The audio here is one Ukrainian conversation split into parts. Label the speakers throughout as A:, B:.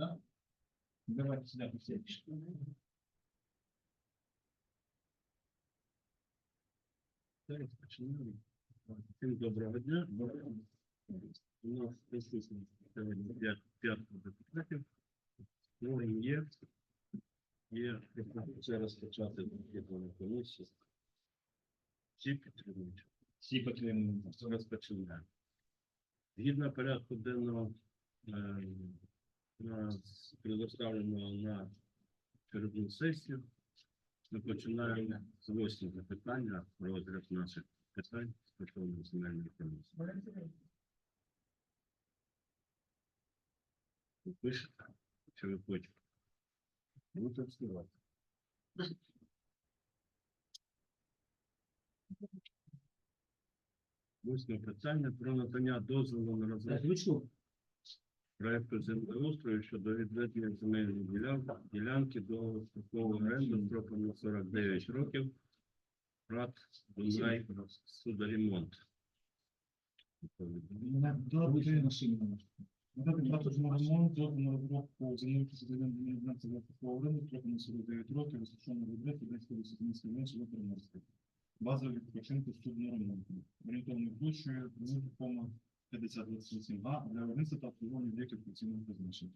A: Да? Давайте сюда
B: починаємо. Всім доброго дня. У нас сьогодні п'ять п'ять депутатів. Кворум є. Є пропозиція розпочати відповідну комісію. Всі підтримують.
A: Всі потрібні.
B: Розпочинаємо. Згідно порядку денного е, нас предоставленого на чергову сесію, ми починаємо з восьмого питання про розгляд наших питань стосовно земельної комісії. Ви пишете, чи ви хочете? То встигати. Восьме питання про надання дозволу на розробку проекту землеустрою щодо відведення земельної ділянки, ділянки до строкового оренду строком на 49 років. Рад Дунай Судоремонт.
A: Надати дату на ремонт, доку розробку замовки за 19 хвилин, трохи на 49 років, розташовано в бюджеті 10 менше до переморських. Базові відпочинку студного ремонту. Орієнтовною площею 0,5 5028А для виробництва та обслуговування об'єктів пенсійного призначення.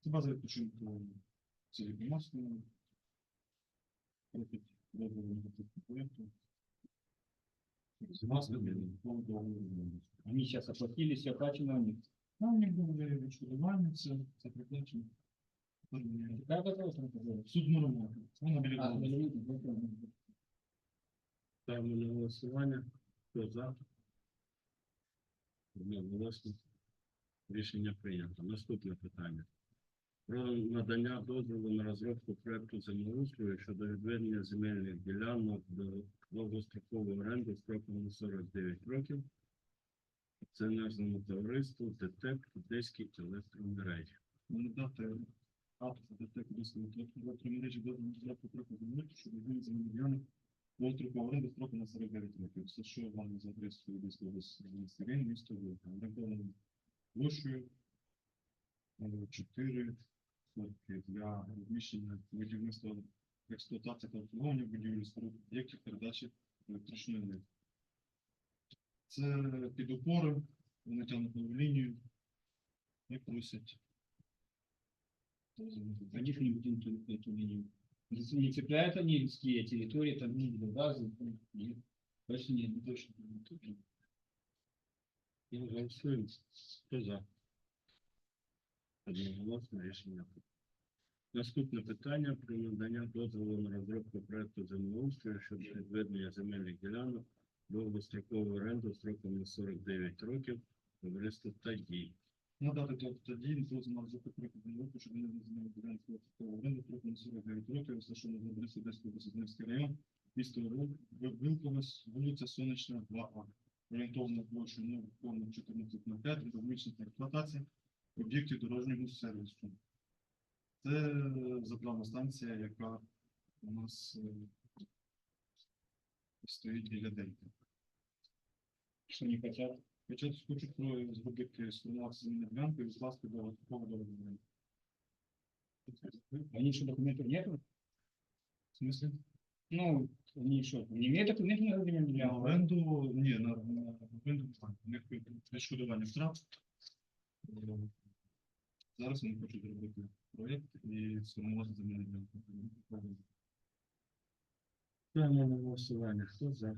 A: Це база відпочинку цілікоморського, профіт дозволу проєкту.
C: Они сейчас оплатили, все оплачено у них.
A: Ну, у них были відшкодування, все, це приплачено.
C: Яка готова там казала?
A: Суд Муромака. Вона біля.
B: Ставимо на голосування. Хто за? Одноголосно. Рішення прийнято. Наступне питання. Про надання дозволу на розробку проекту землеустрою щодо відведення земельних ділянок до довгострокової оренди строком на 49 років. Це названо товариство ДТЕК Одеські електромережі.
A: Вони дати автор за те, куди свої електромережі розробку трохи землі, щоб ви землі ділянок Волтруку оренди строку на 49 років. Все, що вам за адресою десь місто Рейн, місто Вилка. Орієнтовною площею 4 сотки для розміщення будівництва експлуатації та обслуговування будівлі споруд об'єктів передачі електричної енергії. Це під опори, вони тягнуть нову лінію і просять.
C: А них не будем эту эту линию. Не цепляют они людские территории, там не газа, нет. Точно не точно. не.
B: Хто за? Одноголосно рішення. Наступне питання про надання дозволу на розробку проекту землеустрою щодо відведення земельних ділянок довгострокової оренди строком на 49 років товариство «Тадій».
A: Надати то- тоді на розвиток прикладу року, не змінили ділянку такого оренди трохи на 49 років, розташовано адресі Одеський Висоцинський район, місто Ру- вулиця Сонячна, 2А. Орієнтовна площа 0,14 на 5, економічна експлуатація об'єктів дорожнього сервісу. Це заправна станція, яка у нас е, стоїть біля Дельти.
C: Что не хотят?
A: Хочуть, хочуть зробити сформувати земельну ділянку і скласти до такого дорожнього.
C: Они что, документов нету?
A: В смысле?
C: Ну, они что, не имеют документов на земельную
A: На оренду, ні, на, на оренду у них відшкодування втрат. Е, Зараз вони хочуть зробити проєкт і сформувати земельну ділянку.
B: Ставимо на голосування. Хто за?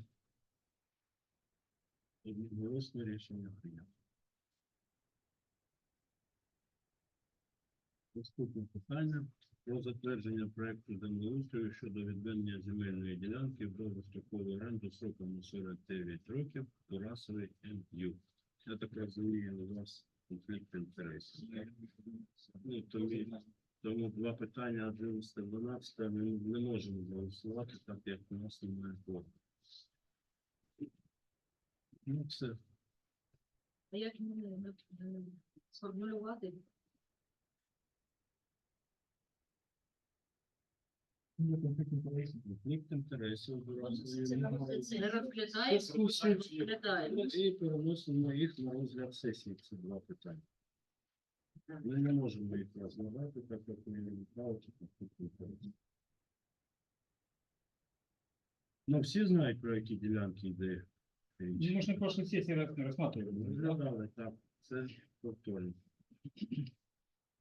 B: Одноголосне рішення прийнято. Наступне питання про затвердження проекту землеустрою щодо відведення земельної ділянки в довгострокову оренду сроком на 49 років Турасовий МЮ. Я так розумію, у вас конфлікт інтересів. Ну, тому, тому два питання 11 12 ми не можемо голосувати, так як у нас немає кворуму. Ну, все.
D: А як мені сформулювати?
B: Конфлікт інтересів Турасовий
D: Це не розглядаємо.
B: І переносимо їх на розгляд сесії. Це два питання. Ми не можемо їх розглядати, так як ми не право чи поступити. Ну, всі знають, про які ділянки йде.
C: Ну, может, на прошлой сессии раз- рассматривали. да?
B: Розглядали, так, це повторюю.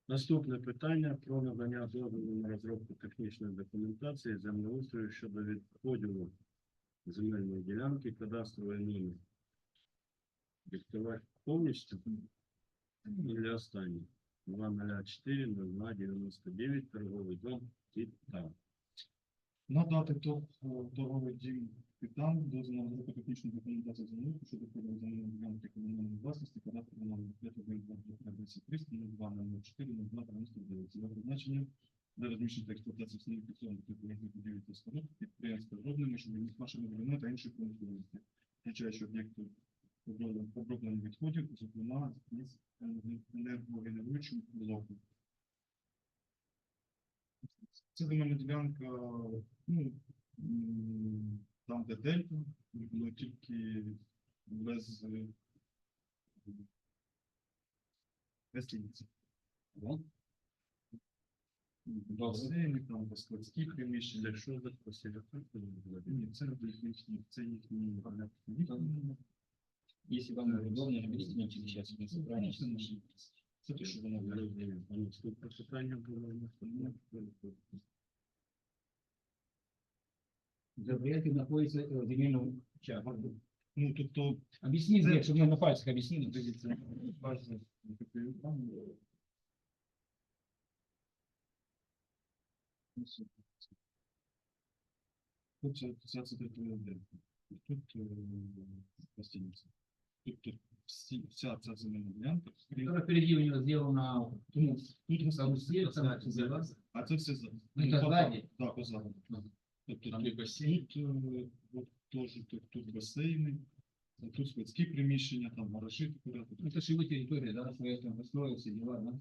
B: Наступне питання про надання дозволу на розробку технічної документації землеустрою щодо відподілу земельної ділянки кадастрової номер. Диктувати повністю или останній? 204 0299 торговий дом Титан.
A: Надати ТОВ е, торговий дім Титан дозвіл на розробку технічної документації землі щодо поділу земельної ділянки комунальної власності кадастровий номер 512-10-302-04-02-99. Це призначення для розміщення та експлуатації основних підсобних підприємств будівель та споруд підприємств розробленими, що міст машини будівництва та інших промисловості, включаючи об'єкти оброблення- відходів, зокрема, із енергогенеруючим блоку. Це земельна ділянка, ну, там, де дельта, ну, тільки без е, гостиниці.
C: Вот.
A: Басейни, там, без складські приміщення.
B: Це що за посілятор?
A: Ні, це їхні, це їхні,
C: Если вам удобно, объясните сейчас на собрании.
A: це наші. Це те, що воно
B: Я розумію. А наступне питання було у нас.
C: Запреты находятся э, в земельном участке.
A: Ну, тобто,
C: Объясни,
A: Це-
C: Глеб, чтобы мы на пальцах объяснили.
A: дивіться, бачите, такий там, е, ось це. Тут це- ця це територія дельта. Тут е, гостиниця. Тобто всі, вся ця земельна ділянка, крім-
C: Которая впереди у него сделана
A: тут, тут
C: там
A: гостиниця,
C: все, там взяла.
A: а це все за.
C: Ну, це ззаді?
A: Так, позаду. Тобто тут,
C: басейн.
A: е, от теж тут, басейни, тут складські приміщення, там гаражі, порядок.
C: Это же его территория, да, что я там построил все дела, да?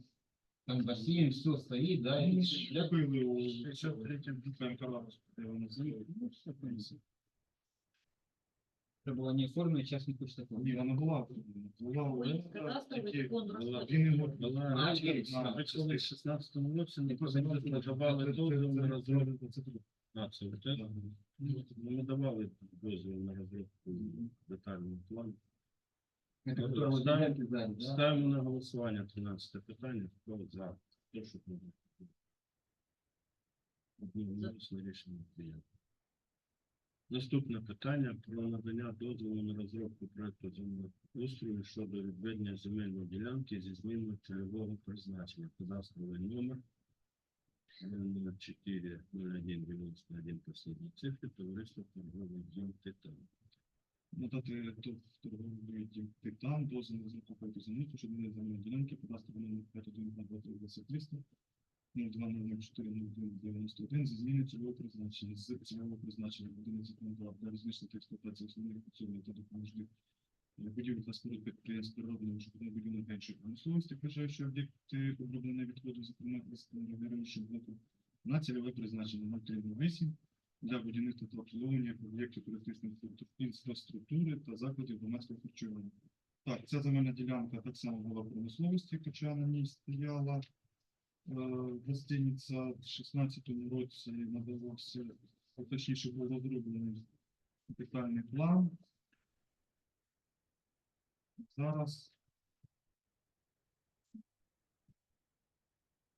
C: Там бассейн, все стоит, да, и
A: Дякую, ви у 63-м ПМК, я вони зробили. Ну, все, в принципі.
C: это было не оформлено, сейчас не хочет такого.
A: Ні, вона була. Була
D: Ой,
A: у
D: кадастровий
A: такі-
D: закон
A: була-
D: розпочав.
A: Він його
B: Була
C: А,
B: речі,
C: через-
B: на
A: а,
B: коли в 16-му році не
A: просто
B: надавали дозвіл на розробку.
A: Це тут.
B: А, це ви те? Ну, Ми давали дозвіл на розробку детального плану.
C: Это
B: Ну,
C: которого
B: ставим-
C: земельки сзади, да?
B: Ставимо на голосування 13 питання. Хто за? Прошу проголосувати. Одноголосне рішення прийнято. Наступне питання про надання дозволу на розробку проекту землеустрою щодо відведення земельної ділянки зі зміною цільового призначення. Казахстровий номер 040191 послідні цифри, товариство торговий дім Титан.
A: Ну, Надати е, торговий дім Титан дозвіл на розробку проекту землеустрою щодо відведення земельної ділянки, кадастровий номер 5123 02041 зі зміни цільового призначення з цільового призначення будинок законодавства для розміщення експлуатації основних функціонів та допоможних е, будівлі та споруд підприємств природного житлового будівельних інших промисловості, включаючи об'єкти оброблення відходу зокрема регіонального блоку, на цільове призначення 038 для будівництва та обслуговування об'єктів туристичної інфраструктури та закладів громадського харчування. Так, ця земельна ділянка так само була в промисловості, хоча на ній стояла гостиниця в 16-му році надавався, точніше був розроблений детальний план. Зараз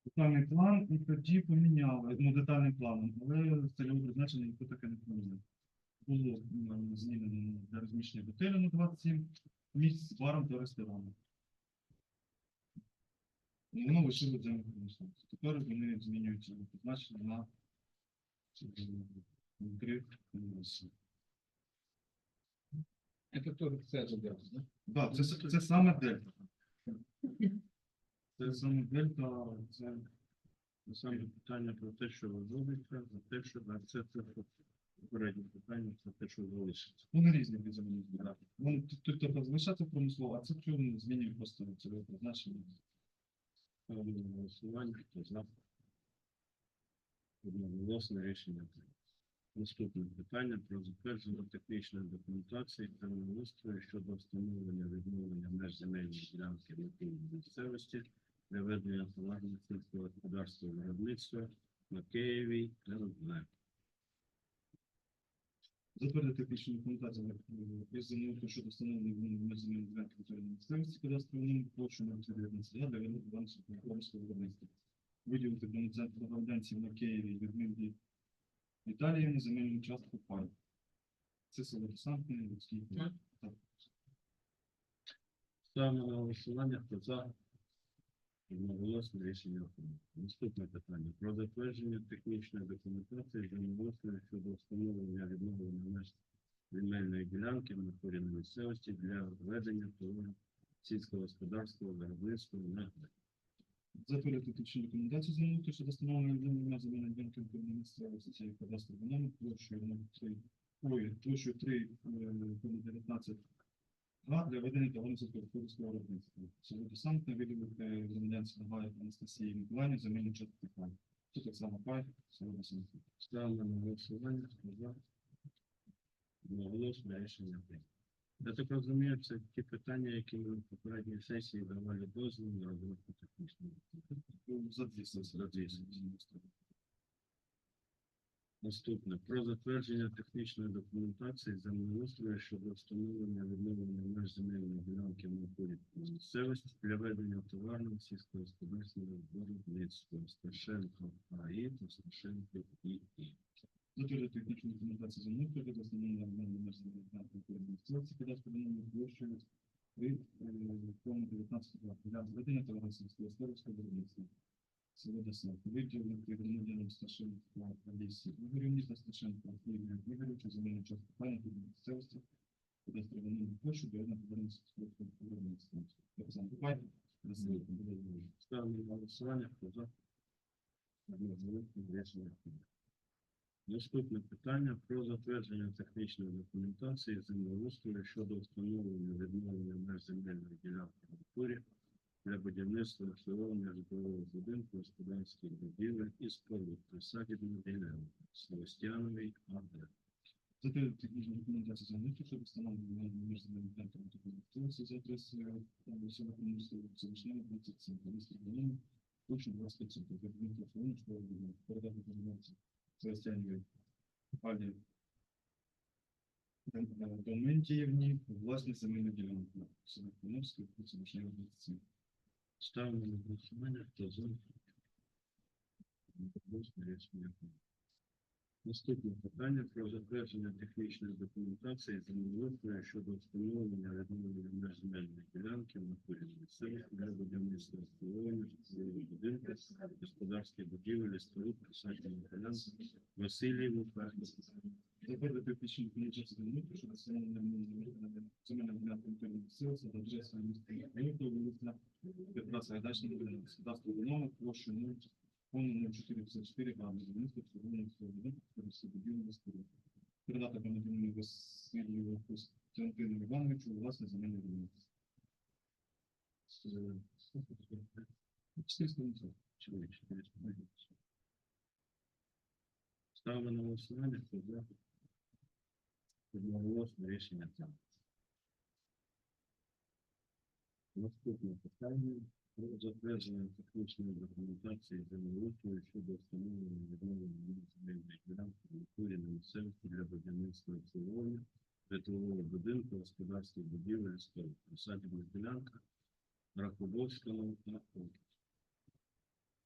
A: детальний план і тоді поміняли, ну, детальним планом, але цільове призначення ніхто таке не поміняв. Було змінено для розміщення готелю на 27 місць з баром та рестораном. Воно лишило землю промисловості. Тепер вони змінюють цільове призначення на три місця.
C: Это тоже цель забирался, да?
A: Так, це, с- це саме дельта. Це саме дельта, це
B: Це Саме питання про те, що робите, за те, що да, це, це попереднє питання, це те, що залишиться.
A: Вони різні від земельних ділянок. Вони тут тут тобто залишаться промислово, а це чого змінює просто цільове призначення.
B: Голосування, хто за. Одноголосне рішення. Наступне питання про затвердження технічної документації та устрою щодо встановлення відновлення меж земельної ділянки тій місцевості для ведення товарного сільського господарства виробництва на Києві ЛВ.
A: Затвердити технічну документацію е, із землеустрою щодо встановлення земельної ділянки територіальної місцевості кадастрового номеру площу на 19 га для виробництва виробництва. Виділити для громадянців на Києві Людмилі Віталіївні земельну частку пай. Це село Десантне, людський
D: Так.
B: Ставимо на голосування, хто за. Одноголосне рішення прийнято. Наступне питання. Про затвердження технічної документації землеустрою щодо встановлення відновлення меж земельної ділянки в натурі на місцевості для ведення товару сільського господарського виробництва на
A: Затвердити технічну документацію землеустрою щодо встановлення відновлення земельної ділянки територіальної місцевості цієї кадастрового номеру площею 03, ой, площею 3, 19 га для ведення товариства сільськогосподарського виробництва. Село Десантне виділити громадянці Нагає Анастасії Миколаївні земельну частку пай. Тут так само пай, село Десантне.
B: Ставимо на голосування, хто за. Одноголосне рішення прийнято. Я так розумію, це ті питання, які ми в попередній сесії давали дозвіл на розробку технічної документації.
A: За дві сесії.
B: Наступне про затвердження технічної документації землеустрою щодо встановлення відновлення меж земельної ділянки на на місцевості для ведення товарного сільськогосподарського виробництва Сташенко АІ та Сташенко ІІ.
A: Затвердити технічну документацію землеустрою щодо встановлення відновлення меж земельної ділянки територіальної місцевості кадастрового номеру площею 3, 19 га для ведення товариства сільськогосподарського виробництва. Десант. Виділити громадянам Сташенко Алісі Ігорівні та Сташенко Ігорю Ігорівичу земельну частку пані під місцевості, стрибанули площу до одного товариства виробництва. Так само пай, населення, буде дуже.
B: Ставимо на голосування, хто за. Наступне питання про затвердження технічної документації землеустрою щодо встановлення відновлення меж земельної ділянки в натурі для будівництва обслуговування житлового будинку, господарських будівель і споруд присадібних ділянок Севастьяновій АД.
A: Затвердити технічну документацію землеустрою щодо встановлення між земельними ділянками та місцевості за адресою всього Комуністів Селищного 27, місто Волині, площу 25 соток, для будинку обслуговування житлового будинку, передати громадянці Севастьяновій Пані Доментіївні ділянки. Село Комунське, Селищного 27.
B: Ставимо на голосування, хто за. Одноголосне рішення. Наступне питання про затвердження технічної документації землеустрою щодо встановлення відновлення меж земельної ділянки в натурі на для будівництва обслуговування житлового будинку, господарських будівель, споруд, присадибних ділянок Васильєву Фермерську.
A: Затвердити технічну документацію землеустрою щодо встановлення земельної ділянки територіальної місцевості за адресою міста Київ, вулиця Петра Сагайдачного, кадастровий номер, площу 0, повну 0454 га, будівництво обслуговування свого будинку, всі будівлі споруд. Передати громадянину Василію Костянтину Івановичу власне земельної ділянки. Чотириста відсотків.
B: Чоловік, 400. Ставимо на голосування, хто за. Одноголосне рішення прийнято. Наступне питання затвердження технічної документації землеустрою щодо встановлення відновлення земельної ділянки в натурі на місцевості для будівництва обслуговування житлового будинку, господарських будівель, споруд, присадибна ділянка, Рахобовського та Ок.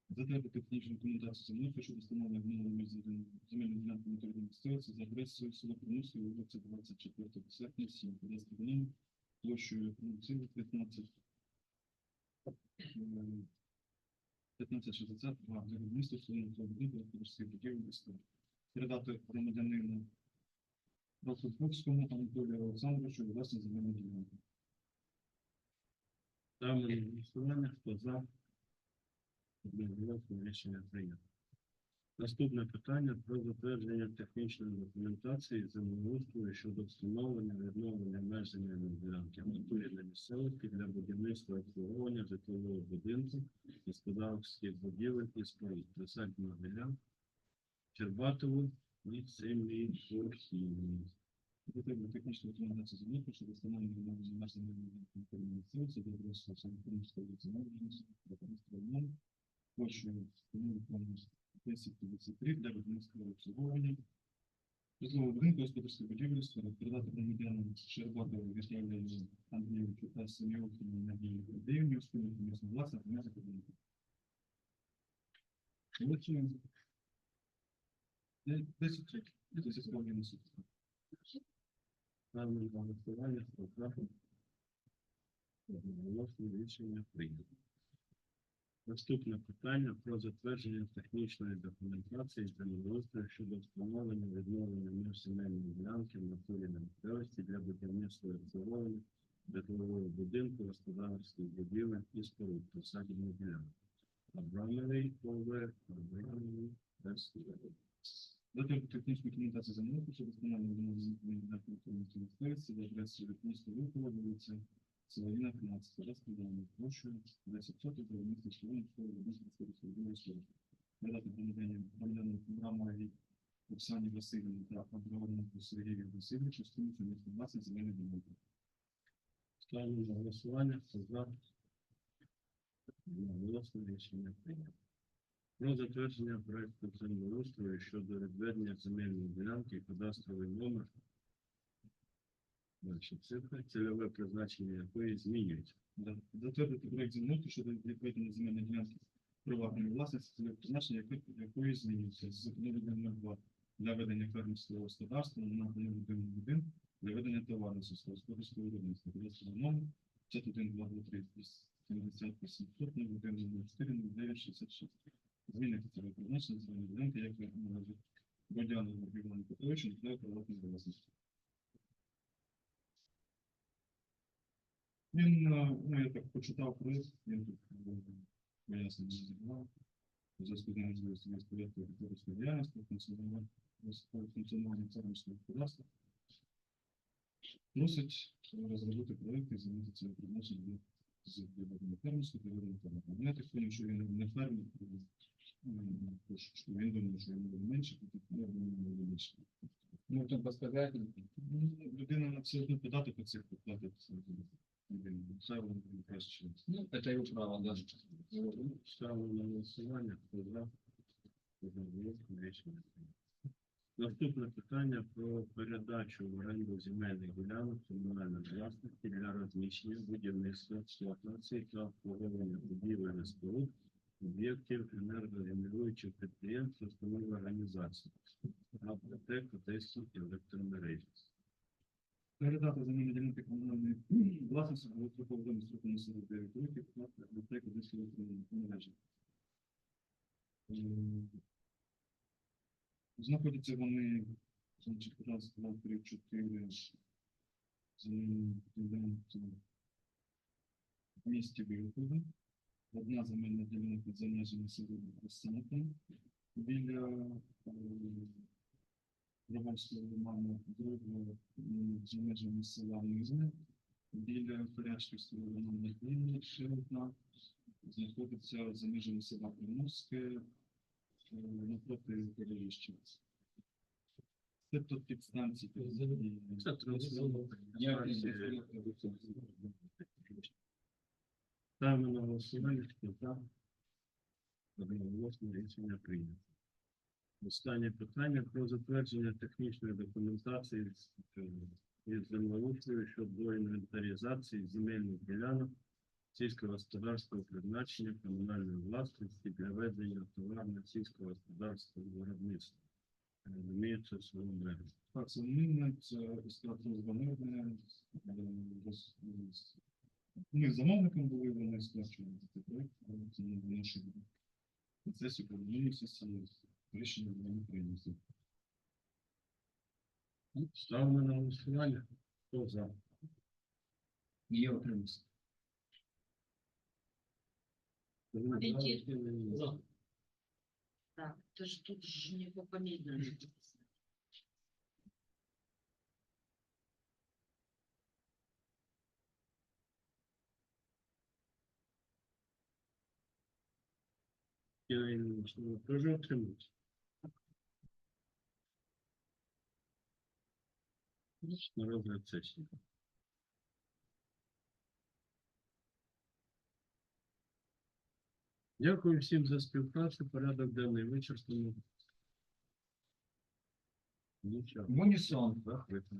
A: Затвердити технічну документацію землеустрою щодо встановлення відновлення земельної ділянки на місцевості за адресою село Приморське, вулиця 24 серпня, 7, кадастровий номер, площею 0,15 ем, 1562 для будівництва обслуговування будинку господарських будівель і. Передати громадянину Рокоповському Анатолію Олександровичу власне земельну ділянку.
B: Ставимо на голосування, хто за. Одноголосне рішення прийнято. Наступне питання про затвердження технічної документації землеустрою щодо встановлення відновлення меж земельної ділянки натурі на місцевості для будівництва обслуговування житлового будинку, господарських будівель і споруд. Присадна ділянка Чербатову і Семіпорхівні.
A: Потрібна технічна документація землі, щодо встановлення відновлення меж ділянки на місцевості, де адресою Санкт-Петербурзької вулиці Набережної, площею встановленою 1053 для будівництва обслуговування. Житлового будинку господарської будівництва передати громадянам Щербатову Віталію Андрійовичу та Семіохіну Надії Гордіївні у спільну комісну власність на будинку. Голосуємо. Де- Десять років. Це сільського суд.
B: Ставлю на голосування. За? Одноголосно рішення прийнято. Наступне питання про затвердження технічної документації з землеустрою щодо встановлення відновлення меж земельної ділянки в натурі на місцевості для будівництва обслуговування житлового будинку, господарських будівель і споруд посадівних ділянок. Абрамовий ОВ, Абрамовий СВ.
A: Дати технічну документацію замовити, щоб встановлення відновлення на культурній місцевості, за адресою міста Вихова, вулиця Соловіна, 15, розповідання площею 10 соток для міста Соловіна, школи Будинської сільської школи. Надати громадянам Абрамовій Оксані Васильівні та Абрамову Сергію Васильовичу стосується місто 20 земельних ділянок.
B: Ставлю на голосування. Хто за? Одноголосно рішення. Про затвердження проекту землеустрою щодо відведення земельної ділянки кадастровий номер. Дальше цифри, цільове призначення якої змінюється.
A: Да. Затвердити проект землеустрою щодо відведення земельної ділянки приватної власності, цільове призначення якої- якої змінюється з номер 2 для ведення фермерського господарства на один один для ведення товарного сільськогосподарського виробництва. Кадастровий номер 51 2 2 3 70 800 на 1 4 9 66. Змінити цільове призначення земельної ділянки, як належить Бодяну Івану Петровичу для приватної власності. Він, е, ну, я так почитав проєкт, він тут е, пояснення не забував. У зв'язку з неможливістю розпорядку господарської діяльності, функціонування функціонування господарства. Просить е, розробити проєкт і замінити це призначення з відведення фермерського для ведення фермерського. Я так поняв, що він не фермер, е, що він думає, що йому буде менше, то я думаю, йому буде більше.
C: Ну, там подсказать.
A: Ну, Людина одно податок по цих платить.
B: Наступне питання про передачу в оренду земельних ділянок комунальної власності для розміщення будівництва експлуатації та обслуговування будівель споруд об'єктів енергогенеруючих підприємств, установ організацій, АПТ, Одеські електромережі.
A: Передати земельні ділянки комунальної власності строкового строку на 49 років, на теку десь мережі. Знаходяться вони, значить, раз, два, три, чотири земельні ділянки в місті Вилкове. Одна земельна ділянка за межами село Росинком біля лиману, друга м, за межами села Низне, біля Порядківського лиману Кліні, ще одна, знаходиться за межами села Приморське, е, напроти Перевіща. Це тут підстанції.
C: Я
B: Ставимо на голосування, хто за. Одноголосно рішення прийнято. Останнє питання про затвердження технічної документації з- е, із землеустрою щодо інвентаризації земельних ділянок сільського господарського призначення комунальної власності для ведення товарно сільського господарського виробництва. Розуміється в своєму мережі.
A: Так, це мінне, це статус банерне. Ми замовником були, вони сплачували цей проект, але це не в нашій процесі повинніся рішення не прийнято.
B: Ставимо на голосування. Хто за?
C: Я утримался.
D: Які? Так, то ж тут ж не по.
B: Я не знаю, теж отримують. На розгляд сесії. Дякую всім за співпрацю. Порядок денний вичерпано. Нічого. Захватно.